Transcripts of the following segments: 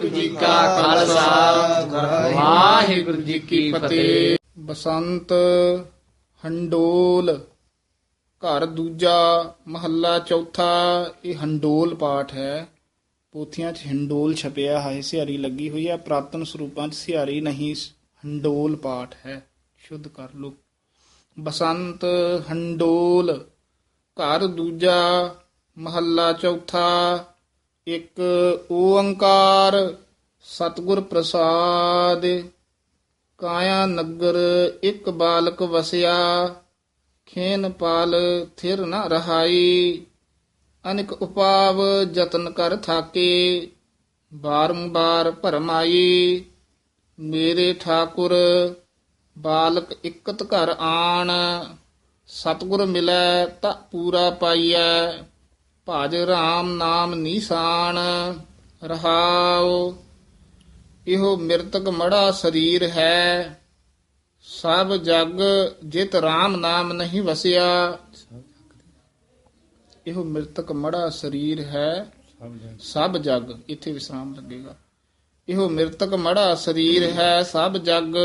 ਵਾਹਿਗੁਰੂ ਜੀ ਕਾ ਖਾਲਸਾ। ਵਾਹਿਗੁਰੂ ਜੀ ਕੀ ਫਤਿਹ। ਬਸੰਤ ਹੰਡੋਲ, ਘਰ ਦੂਜਾ ਮਹੱਲਾ ਚੌਥਾ, ਇਹ ਹੰਡੋਲ ਪਾਠ ਹੈ। ਪੋਥੀਆਂ 'ਚ ਹੰਡੋਲ ਛਪਿਆ ਹੈ, ਸਿਹਾਰੀ ਲੱਗੀ ਹੋਈ ਹੈ। ਪ੍ਰਾਤਨ ਸਰੂਪਾਂ 'ਚ ਸਿਹਾਰੀ ਨਹੀਂ, ਹੰਡੋਲ ਪਾਠ ਹੈ। ਸ਼ੁੱਧ ਕਰ ਲੋ ਬਸੰਤ ਹੰਡੋਲ, ਘਰ ਦੂਜਾ ਮਹੱਲਾ ਚੌਥਾ ਇੱਕ ਓੰਕਾਰ ਸਤਿਗੁਰ ਪ੍ਰਸਾਦ, ਕਾਇਆ ਨਗਰ ਇੱਕ ਬਾਲਕ ਵਸਿਆ, ਖੇਨ ਪਾਲ ਥਿਰ ਨ ਰਹਾਈ, ਅਨਿਕ ਉਪਾਵ ਯਤਨ ਕਰ ਥਾਕੇ, ਬਾਰੰਬਾਰ ਭਰਮਾਈ, ਮੇਰੇ ਠਾਕੁਰ ਬਾਲਕ ਇਕਤ ਘਰ ਆਣ, ਸਤਿਗੁਰ ਮਿਲੈ ਤਾਂ ਪੂਰਾ ਪਾਈਐ। ਭਜ ਰਾਮ ਨਾਮ ਨਿਸ਼ਾਨ, ਰਹਾਉ। ਇਹੋ ਮਿਰਤਕ ਮੜਾ ਸਰੀਰ ਹੈ। ਸਭ ਜਗ ਜਿਤ ਰਾਮ ਨਾਮ ਨਹੀਂ ਵਸਿਆ। ਇਹੋ ਮਿਰਤਕ ਮੜਾ ਸਰੀਰ ਹੈ। ਸਭ ਜਗ, ਇੱਥੇ ਵਿਸਰਾਮ ਲੱਗੇਗਾ। ਇਹੋ ਮਿਰਤਕ ਮੜਾ ਸਰੀਰ ਹੈ। ਸਭ ਜਗ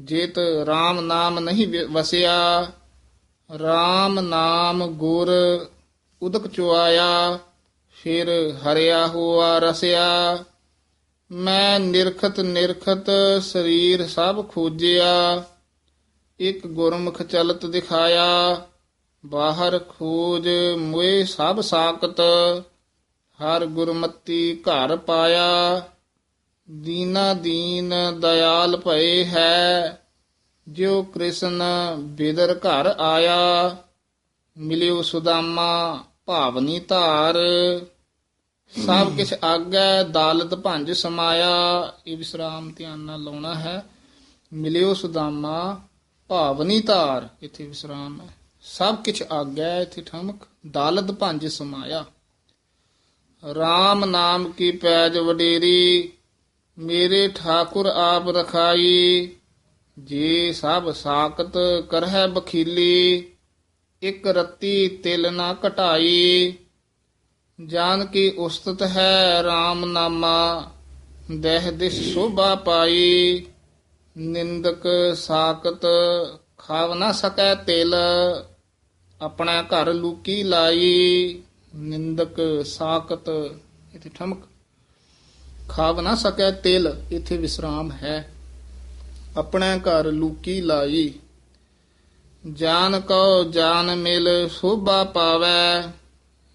ਜੇਤ ਰਾਮ ਨਾਮ ਨਹੀਂ ਵਸਿਆ। ਰਾਮ ਨਾਮ ਗੁਰ ਉਦਕ ਚੁਆਇਆ, ਫਿਰ ਹਰਿਆ ਹੋਆ ਰਸਿਆ। ਮੈਂ ਨਿਰਖਤ ਨਿਰਖਤ ਸਰੀਰ ਸਭ ਖੋਜਿਆ, ਇੱਕ ਗੁਰਮੁਖ ਚਲਤ ਦਿਖਾਇਆ। ਬਾਹਰ ਖੋਜ ਮੋਏ ਸਭ ਸਾਕਤ ਹਰ ਗੁਰਮਤੀ ਘਰ ਪਾਇਆ। ਦੀਨਾ ਦੀਨ ਦਇਆਲ ਭਏ ਹੈ, ਜਿਉ ਕ੍ਰਿਸ਼ਨ ਬਿਦਰ ਘਰ ਆਇਆ। ਮਿਲਿਓ ਸੁਦਾਮਾ ਭਾਵਨੀ ਧਾਰ। ਸਭ ਕਿਛ ਆਗੈ ਦਾਲਤ ਭੰਜ ਸਮਾਇਆ। ਇਹ ਵਿਸਰਾਮ ਧਿਆਨ ਨਾਲ ਲਾਉਣਾ ਹੈ। ਮਿਲਿਓ ਸੁਦਾਮਾ ਭਾਵਨੀ ਧਾਰ। ਇੱਥੇ ਵਿਸਰਾਮ ਹੈ। ਸਭ ਕਿਛ ਆਗੈ ਇੱਥੇ ਠਮਕ। ਦਾਲਤ ਭੰਜ ਸਮਾਇਆ। RAM ਨਾਮ ਕੀ ਪੈਜ ਵਡੇਰੀ। ਮੇਰੇ ਠਾਕੁਰ ਆਪ ਰਖਾਈ। ਜੇ ਸਭ ਸਾਖਤ ਕਰਹਿ ਬਖੀਲੀ। ਇਕ ਰੱਤੀ ਤਿਲ ਨਾ ਘਟਾਈ। ਜਾਨ ਕੀ ਉਸਤਤ ਹੈ RAM ਨਾਮਾ ਦੇਹ ਦਿਸ ਸੋਭਾ ਪਾਈ। ਨਿੰਦਕ ਸਾਖਤ ਖਾਵ ਨਾ ਸਕੈ ਤਿਲ, ਆਪਣਾ ਘਰ ਲੂਕੀ ਲਾਈ। ਨਿੰਦਕ ਸਾਖਤ, ਇਥੇ ਠਮਕ, ਖਾਵ ਨਾ ਸਕੈ ਤਿਲ, ਇਥੇ ਵਿਸਰਾਮ ਹੈ। ਆਪਣੇ ਘਰ ਲੂਕੀ ਲਾਈ। ਜਾਨ ਕੋ ਜਾਨ ਮਿਲ ਸੋਭਾ ਪਾਵੈ,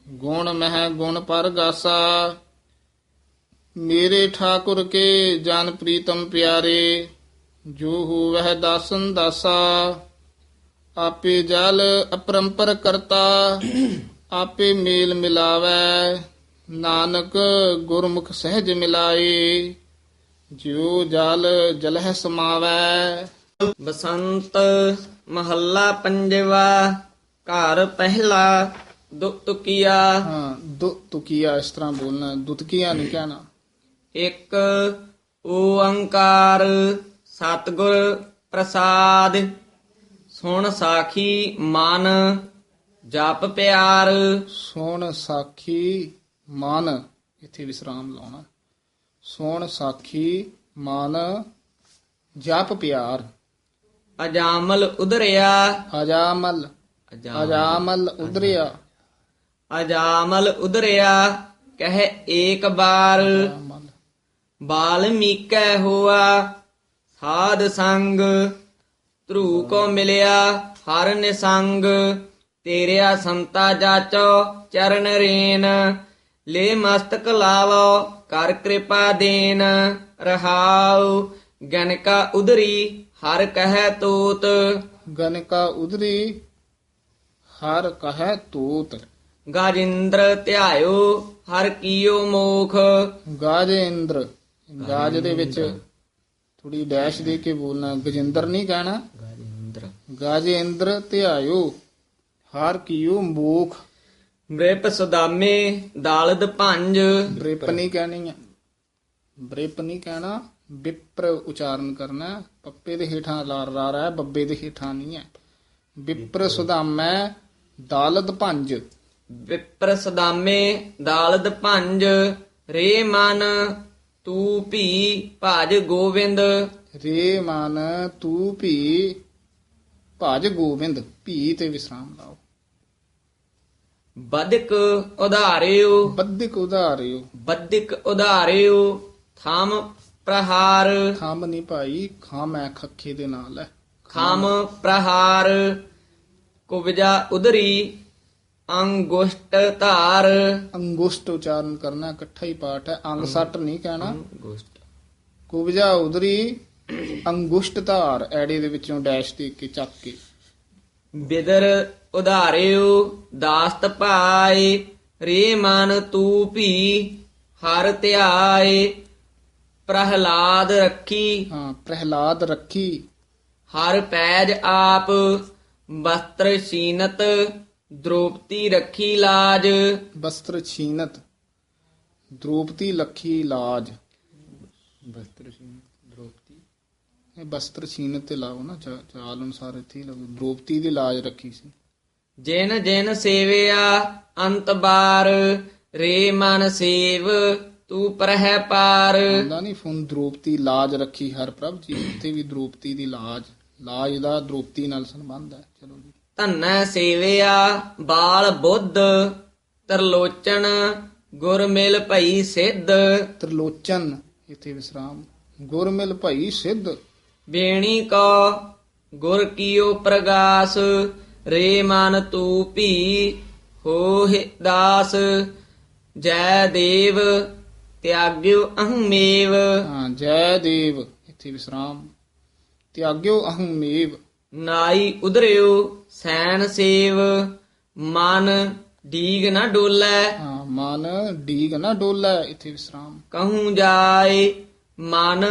ਗੁਣ ਮਹਿ ਗੁਣ ਪਰ ਗਾਸਾ। ਮੇਰੇ ਠਾਕੁਰ ਕੇ ਜਨ ਪ੍ਰੀਤਮ ਪਿਆਰੇ, ਜੋ ਹੋਵਹਿ ਦਾਸਨ ਦਾਸਾ। ਆਪੇ ਜਲ ਅਪਰੰਪਰ ਕਰਤਾ, ਆਪੇ ਮੇਲ ਮਿਲਾਵੈ। ਨਾਨਕ ਗੁਰਮੁਖ ਸਹਿਜ ਮਿਲਾਏ, ਜਿਉ ਜਲ ਜਲਹਿ ਸਮਾਵੈ। ਬਸੰਤ ਮਹੱਲਾ ਪੰਜਵਾ ਘਰ ਪਹਿਲਾ ਦੁਤਕੀਆ ਹਾਂ ਦੁ ਤੁਕੀਆ ਇਸ ਤਰ੍ਹਾਂ ਬੋਲਣਾ ਦੁਤਕੀਆ ਨਹੀਂ ਕਹਿਣਾ। ਇੱਕ ਓੰਕਾਰ ਸਤਿਗੁਰ ਪ੍ਰਸਾਦ। ਸੁਣ ਸਾਖੀ ਮਨ ਜਪ ਪਿਆਰ। ਸੋਣ ਸਾਖੀ ਮਨ ਇੱਥੇ ਵਿਸਰਾਮ ਲਾਉਣਾ। ਸੋਣ ਸਾਖੀ ਮਨ ਜਪ ਪਿਆਰ। ਅਜਾਮਲ ਉਧਰਿਆ। ਅਜਾਮਲ। ਅਜਾਮਲ। ਉਦਰਿਆ ਅਜਾਮਲ ਉਧਰਿਆ। ਕਹੇ ਏਕ ਬਾਰ ਬਾਲਮੀਕੈ ਹੋਆ। ਸਾਧ ਸੰਗ। ਧਰੂ ਕੋ ਮਿਲਿਆ। ਹਰ ਨਿਸੰਗ। ਤੇਰਿਆ ਸੰਤਾ ਜਾਚੋ। ਚਰਨ ਰੇਨ। ਲੈ ਮਸਤਕ ਲਾਵੋ। ਕਰ ਕਿਰਪਾ ਦੇਨ। ਰਹਾਉ। ਗਨਕਾ ਉਦਰੀ ਹਰ ਕਹੈ ਤੂਤ। ਗਨਕਾ ਉਦਰੀ ਹਰ ਕਹੈ ਤੂਤ। ਗਾਜਿੰਦਰ ਧਿਆਇਓ ਹਰ ਕੀਓ ਮੋਖ। ਗਾਜੇਂਦਰ ਗਾਜ ਦੇ ਵਿੱਚ ਥੋੜੀ ਡੈਸ਼ ਦੇ ਕੇ ਬੋਲਣਾ ਗਜਿੰਦਰ ਨਹੀਂ ਕਹਿਣਾ। ਗਾਜਿੰਦਰ। ਗਾਜੇਂਦਰ ਧਿਆਇਓ ਹਰ ਕੀਓ ਮੋਖ। ਬ੍ਰਿਪ ਸੁਦਾਮੇ ਦਾਲਦ ਭੰਜ। ਬ੍ਰਿਪ ਨਹੀਂ ਕਹਿਣੀ ਬ੍ਰਿਪ ਨਹੀਂ ਕਹਿਣਾ। ਵਿਪਰ ਉਚਾਰਨ ਕਰਨਾ। ਪੱਪੇ ਦੇ ਹੇਠਾਂ ਲਾਰ ਰਾਰ ਹੈ ਬੱਬੇ ਦੇ ਹੇਠਾਂ ਨਹੀਂ ਹੈ। ਵਿਪਰ ਸੁਦਾਮੈ ਦਾਲਦ ਭੰਜ। ਵਿਪਰ ਸਦਾਮੇ ਦਾਲਦ ਭੰਜ ਰੇ ਮਨ ਤੂੰ ਭੀ ਭਜ ਗੋਵਿੰਦ। ਰੇ ਮਨ ਤੂੰ ਭੀ ਭਜ ਗੋਬਿੰਦ ਭੀ ਤੇ ਵਿਸਰਾਮ ਲਾਓ। ਬਦਕ ਉਧਾਰਿਓ। ਬੱਧਿਕ ਉਧਾਰਿਓ। ਬਦਕ ਉਧਾਰਿਓ। ਥਮ ਪ੍ਰਹਾਰ। ਖੰਭ ਨਹੀਂ ਭਾਈ ਖਾਮ ਹੈ ਖੱਖੇ ਦੇ ਨਾਲ ਹੈ ਖਮ ਪ੍ਰਹਾਰ ਕੁਬਜਾ ਉਦਰੀ ਅੰਗੁਸ਼ਟ ਧਾਰ। ਅੰਗੁਸ਼ਟ ਉਚਾਰਨ ਕਰਨਾ ਇਕੱਠਾ ਹੀ ਪਾਠ ਹੈ ਅੰਗ ਸੱਟ ਨਹੀਂ ਕਹਿਣਾ। ਅੰਗੁਸ਼ਟ। ਕੁਬਜਾ ਉਦਰੀ ਅੰਗੁਸ਼ਟ ਧਾਰ ਐੜੇ ਦੇ ਵਿੱਚੋਂ ਡੈਸ਼ ਦੇ ਕੇ ਚੱਕ ਕੇ। ਬਿਦਰ ਉਧਾਰਿਓ ਦਾਸਤ ਭਾਏ ਰੇ ਮਨ ਤੂ ਭੀ ਹਰ ਧਿਆਏ। ਪ੍ਰਹਲਾਦ ਰੱਖੀ। ਹਾਂ ਪ੍ਰਹਿਲਾਦ ਰੱਖੀ। ਹਰ ਪੈਜ ਆਪ ਵਸਤਰ ਸੀਨਤ ਦ੍ਰੋਪਤੀ ਰੱਖੀ ਲਾਜ। ਬਸਤਰ ਛੀਨਤ ਦ੍ਰੋਪਤੀ ਲੱਖੀ ਲਾਜ। ਬਸਤਰ ਛੀਨਤ ਦ੍ਰੋਪਤੀ ਇਹ ਬਸਤਰ ਛੀਨਤ ਤੇ ਲਾਓ ਨਾ ਚਾ- ਚਾਲ ਅਨੁਸਾਰ ਇੱਥੇ ਹੀ ਲਾਓ। ਦ੍ਰੋਪਤੀ ਦੀ ਲਾਜ ਰੱਖੀ ਸੀ। ਜਿਨ ਜਿਨ ਸੇਵਿਆ ਅੰਤ ਬਾਰ ਰੇ ਮਨ ਸੇਵ। ਤੂੰ ਪ੍ਰਹਿ ਪਾਰ। ਹੁੰਦਾ ਨਹੀਂ ਫੁਨ ਦ੍ਰੋਪਤੀ ਲਾਜ ਰੱਖੀ ਹਰ ਪ੍ਰਭ ਜੀ ਇੱਥੇ ਵੀ ਦ੍ਰੋਪਤੀ ਦੀ ਲਾਜ ਲਾਜ ਦਾ ਦ੍ਰੋਪਤੀ ਨਾਲ ਸੰਬੰਧ ਹੈ। ਚਲੋ ਜੀ। ਧੰਨੈ ਸੇਵਿਆ ਬਾਲ ਬੁੱਧ ਤਰਲੋਚਨ ਗੁਰ ਮਿਲ ਭਈ ਸਿੱਧ। ਤ੍ਰਿਲੋਚਨ ਇੱਥੇ ਵਿਸਰਾਮ। ਗੁਰ ਮਿਲ ਭਈ ਸਿੱਧ। ਬੇਣੀ ਕੋ ਗੁਰ ਕੀਓ ਪ੍ਰਗਾਸ ਰੇ ਮਨ ਤੂ ਭੀ ਹੋਹਿ ਦਾਸ ਜੈ ਦੇਵ ਤਿਆਗਿਓ ਅਹਮੇਵ। ਹਾਂ ਜੈ ਦੇਵ। ਇੱਥੇ ਵਿਸਰਾਮ। ਤਿਆਗਿਓ ਅਹੰ ਮੇਵ ਨਾਈ ਉਧਰਿਓ ਸੈਨ ਸੇਵ। ਮਨ ਡੀਗ ਨਾ ਡੋਲੇ। ਹਾਂ ਮਨ ਡੀਗ ਨਾ ਡੋਲਾ। ਇੱਥੇ ਵਿਸਰਾਮ। ਕਹੂੰ ਜਾਏ ਮਨ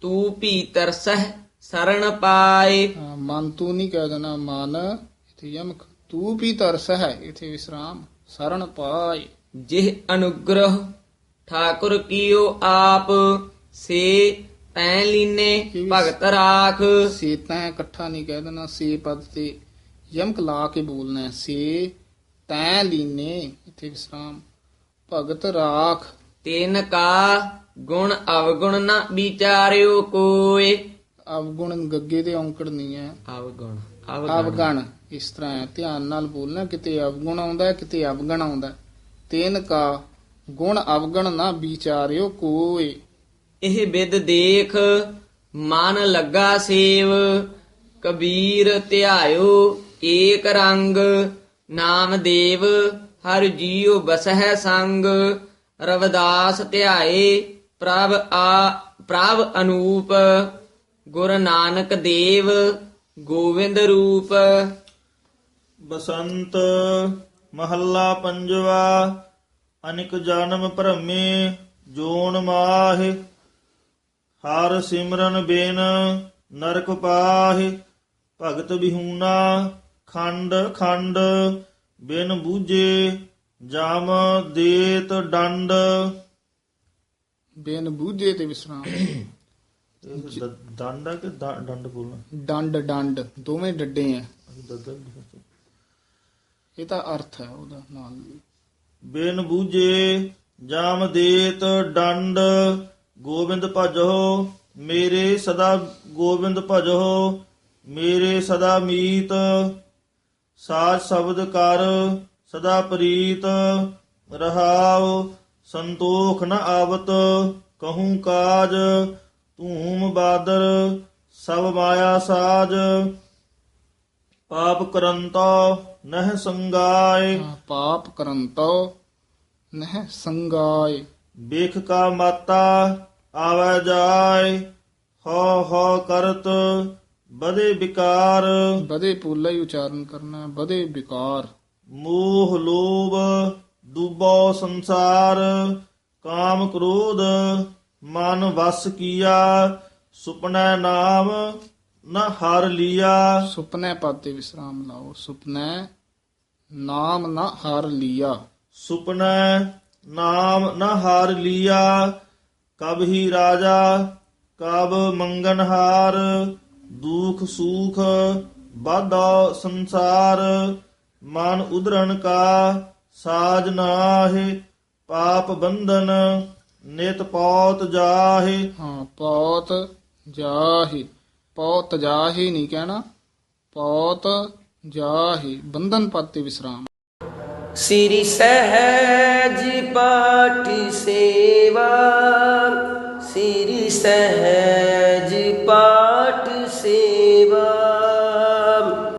ਤੂ ਭੀ ਤਰਸਹਿ ਸਰਣ ਪਾਏ। ਹਾਂ, ਮਨ ਤੂੰ ਨਹੀਂ ਕਹਿ ਦੇਣਾ। ਮਨ ਇੱਥੇ ਯਮਕ। ਤੂੰ ਵੀ ਤਰਸ ਹੈ ਇੱਥੇ ਵਿਸਰਾਮ। ਸਰਣ ਪਾਏ। ਜਿਹ ਅਨੁਗ੍ਰਹ ਠਾਕੁਰ ਕੀਓ ਆਪ ਸੇ ਤੈ ਲੀਨੇ ਭਗਤ ਰਾਖ। ਸੇ ਤੈਂ ਇਕੱਠਾ ਨਹੀਂ ਕਹਿ ਦੇਣਾ ਸੇ ਪਦ ਤੇ ਯਮਕ ਲਾ ਕੇ ਬੋਲਣਾ। ਸੇ ਤੈਂ ਲੀਨੇ ਇੱਥੇ ਵਿਸਰਾਮ। ਭਗਤ ਰਾਖ। ਤਿਨ ਕਾ ਗੁਣ ਅਵਗੁਣ ਨਾ ਵਿਚਾਰਿਓ ਕੋਏ। ਅਵਗੁਣ ਗੱਗੇ ਦੇ ਔਂਕੜ ਨਹੀਂ ਹੈ। ਅਵਗੁਣ ਅਵਗਣ। ਇਸ ਤਰ੍ਹਾਂ ਹੈ। ਧਿਆਨ ਨਾਲ ਬੋਲਣਾ ਕਿਤੇ ਅਵਗੁਣ ਆਉਂਦਾ ਕਿਤੇ ਅਵਗਣ ਆਉਂਦਾ। ਤੇਨ ਕਾ ਗੁਣ ਅਵਗਣ ਨਾ ਵਿਚਾਰਿਓ ਕੋਏ। ਇਹ ਬਿਦ ਦੇਖ ਮਨ ਲੱਗਾ ਸੇਵ ਕਬੀਰ ਧਿਆਇਓ ਏਕ ਰੰਗ ਨਾਮ ਦੇਵ ਹਰ ਜੀਉ ਬਸਹਿ ਸੰਗ ਰਵਦਾਸ ਧਿਆਏ ਪ੍ਰਭ ਆ ਪ੍ਰਭ ਅਨੂਪ ਗੁਰ ਨਾਨਕ ਦੇਵ ਗੋਵਿੰਦ ਰੂਪ। ਬਸੰਤ ਮਹੱਲਾ ਪੰਜਵਾ ਅਨਿਕ ਜਨਮ ਭਰਮੇ ਜੋਨ ਮਾਹਿ ਹਰ ਸਿਮਰਨ ਬਿਨ ਨਰਕ ਪਾਹਿ ਭਗਤ ਬਿਹੂਨਾ ਖੰਡ ਖੰਡ ਬਿਨ ਬੂਝੇ ਜਮ ਦੇਤ ਦੰਡ ਬੇਨ ਬੂਝੇ ਤੇ ਵਿਸਰਾਮ। ਆ ਕਿ ਡੰਡ ਬੋਲਣਾ? ਡੰਡ ਡੰਡ ਦੋਵੇਂ ਡੱਡੇ ਆ। ਇਹ ਤਾਂ ਅਰਥ ਹੈ ਉਹਦਾ ਨਾਲ। ਬਿਨ ਬੂਝੇ ਜਾਮ ਦੇਤ ਡੰਡ, ਗੋਬਿੰਦ ਭਜੋ, ਮੇਰੇ ਸਦਾ ਗੋਬਿੰਦ ਭਜੋ, ਮੇਰੇ ਸਦਾ ਮੀਤ, ਸਾਜ ਸ਼ਬਦ ਕਰ ਸਦਾ ਪ੍ਰੀਤ, ਰਹਾਉ ਸੰਤੋਖ ਨ ਆਵਤ, ਕਹੂੰ ਕਾਜ, ਧੂਮ ਬਾਦਰ, ਸਭ ਮਾਇਆ ਸਾਜ, ਪਾਪ ਕਰੰਤਾ। ਨਹਿ ਸੰਗਾਏ। ਪਾਪ ਕਰਨ ਤੋ ਨਹਿ ਸੰਗਾਏ। ਵੇਖ ਕਾ ਮਾਤਾ ਆਵੈ ਜਾਏ ਹੋ ਹੋ ਕਰਤ ਬਦੇ ਵਿਕਾਰ ਬਦੇ ਪੂਲਾ ਹੀ ਉਚਾਰਨ ਕਰਨਾ ਬਦੇ ਵਿਕਾਰ ਮੋਹ ਲੋਭ ਦੁਬੋ ਸੰਸਾਰ ਕਾਮ ਕ੍ਰੋਧ ਮਨ ਵਸ ਕੀਆ ਸੁਪਨੈ ਨਾਮ ਨ ਹਰ ਲੀਆ। ਸੁਪਨੇ ਪਦ ਤੇ ਵਿਸਰਾਮ ਲਾਓ। ਸੁਪਨੇ ਨਾਮ ਨਾ ਹਾਰ ਲਿਆ। ਸੁਪਨੈ ਨਾਮ ਨ ਹਾਰ ਲੀਆ। ਕਬ ਹੀ ਰਾਜਾ ਕਬ ਮੰਗਨਹਾਰ ਦੁਖ ਸੁਖ ਬਾਧਾ ਸੰਸਾਰ। ਮਨ ਉਧਰਨ ਕਾ ਸਾਜ ਨਾਹਿ। ਪਾਪ ਬੰਧਨ ਨਿਤ ਪੌਤ ਜਾਹੇ। ਹਾਂ ਪੌਤ ਜਾਹੀ। ਪੌਤ ਜਾਹੀ ਨਹੀਂ ਕਹਿਣਾ, ਪੌਤ ਜਾਹੀ, ਬੰਧਨ ਪਦ ਵਿਸਰਾਮ। ਸ੍ਰੀ ਸਹਿਜ ਪਾਠ ਸੇਵਾ, ਸ੍ਰੀ ਸਹਿਜ ਪਾਠ ਸੇਵਾ।